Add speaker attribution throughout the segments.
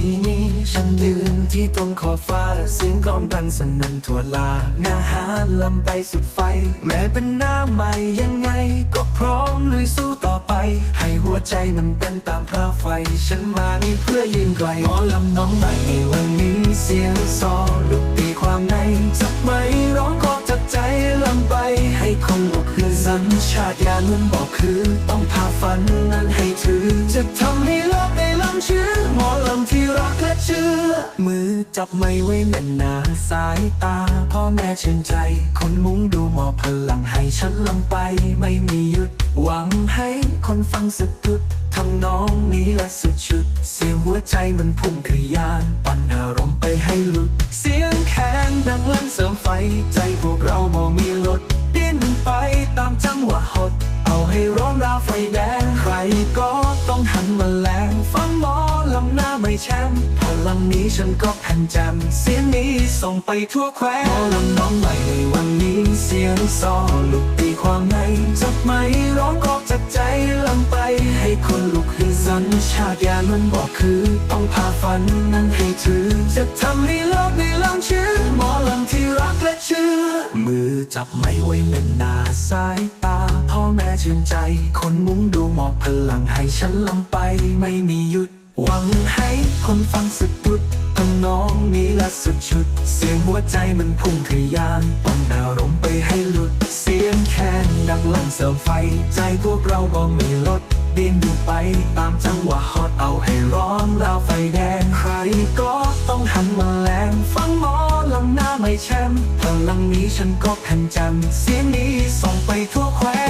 Speaker 1: ที่นี้ฉันยืนที่ตรงขอบฟ้าเสียงกลองดังสนั่นทั่วลางาหาลำไปสุดไฟ แม้เป็นหน้าใหม่ยังไง ก็พร้อมลุยสู้ต่อไป ให้หัวใจมันเป็นตามพระไฟ ฉันมานี่เพื่อยืนไกลหมอลำน้องใหม่ในวันนี้เสียงซอลุกตีความในจับไม่ร้องก็จับใจลำไป ให้คนลุกคือสัญชาตญาณมันบอกคือ ต้องพาฝันนั้นให้ถือ จะทำให้โลกได้ลำเชื่อ เชื่อ มือจับไม่ไว้แน่นหนาสายตา พ่อแม่ชื่นใจ คนมุ้งดูมอบพลังให้ฉันลำไปไม่มีหยุด หวังให้คนฟังสะดุดทำน้องนี้และสุดชุด เสียงหัวใจมันพุ่งทะยาน ปั่นอารมณ์ไปให้หลุด เสียงแคนดังลั่นเสริมไฟ ใจพวกเราบ่มี แชมป์พลังนี้ฉันก็แผ่นแจมเสียงนี้ส่งไปทั่วแคว้นหมอลำน้องใหม่ในวันนี้เสียงซอลุกตีความในจับไม่ร้องออกจากใจลำไป ให้คนลุกคือสัญชาตญาณมันบอกคือต้องพาฝันนั้นให้ถือจะทำให้โลกได้ลำชื่อหมอลำที่รักและเชื่อ มือจับไม่ไว้เม็นหนาสายตาพ่อแม่ชื่นใจ คนมุ้งดูมอบพลังให้ฉันลำไปไม่มีหยุด หวังให้คนฟังสะดุดทำน้องนี้ละสุดชุด เสียงหัวใจมันพุ่งทะยานต้องอาวรมไปให้หลุด เสียงแคนดังลั่นเสริมไฟ ใจพวกเราก็ไม่ลดดินดูไปตามจังหวะฮอตเอาให้ร้อนราวไฟแดงใครก็ต้องหันมาแรงฟังหมอลำหน้าไม่แชมพลังนี้ฉันก็แผ่นจำเสียงนี้ส่งไปทั่วแคว้น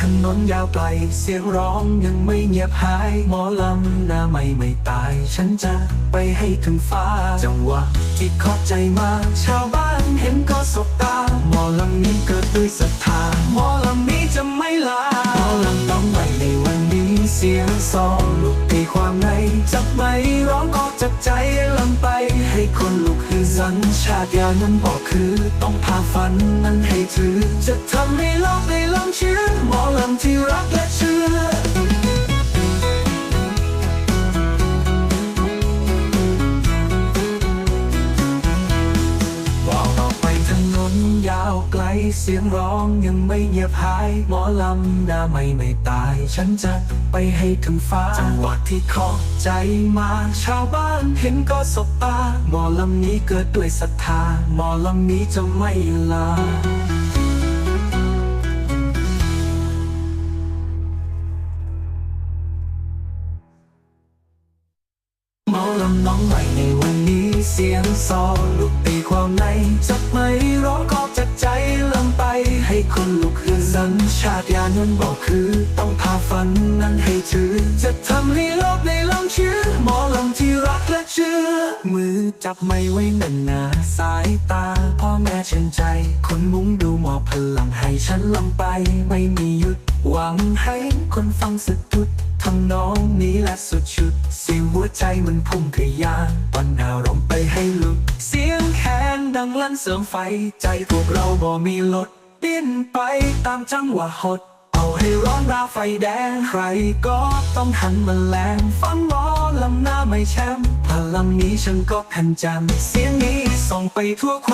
Speaker 1: ถนนยาวไกล เสียงร้องยังไม่เงียบหาย หมอลำหน้าไม่ไม่ตาย ฉันจะไปให้ถึงฟ้า จังหวะที่ขอบใจมา ชาวบ้านเห็นก็สบตา หมอลำนี้เกิดด้วยศรัทธา หมอลำนี้จะไม่ลา หมอลำต้องใหม่ในวันนี้ เสียงซอลุกตีความในจับไม่ร้องออกจากใจลำไปให้คนลุกคือสัญชาตญานั้นบอกคือ ต้องพาฝันนั้นให้ถือ ถนนยาวไกลเสียงร้องยังไม่เงียบหายหมอลำหน้าไม่ไม่ตาย ฉันจะไปให้ถึงฟ้าจังหวะที่ขอใจมา ชาวบ้านเห็นก็สบตาหมอลำนี้เกิดด้วยศรัทธาหมอลำนี้จะไม่ลาหมอลำน้องใหม่ในวันนี้เสียงซอลุก ในจับไม่ร้องก็จากใจลำไป ให้คนลุกคือสัญชาตญานั้นบอกคือ ต้องพาฝันนั้นให้ถือ จะทำให้โลกในลำเชื่อ หมอลำที่รักและเชื่อ มือจับไม่ไว้น่นหนาสายตา พ่อแม่เชื่นใจ คนมุ้งดูหมอพลังให้ฉันลำไป ไม่มีหยุด หวังให้คนฟังสะดุดทำน้องนี้และสุดชุด เสียงหัวใจมันพุ่งทะยานปันอารมณ์ไปให้ลุดเสียงแคน ดังลั่นเสริมไฟ ใจพวกเราบ่มีลด ดิ้นไปตามจังหวะหด เอาให้ร้อนราไฟแดง ใครก็ต้องหันมาแรงฟังล้อลำหน้าไม่แชมพลังนี้ฉันก็แผ่นจำเสียงนี้ส่งไปทั่ว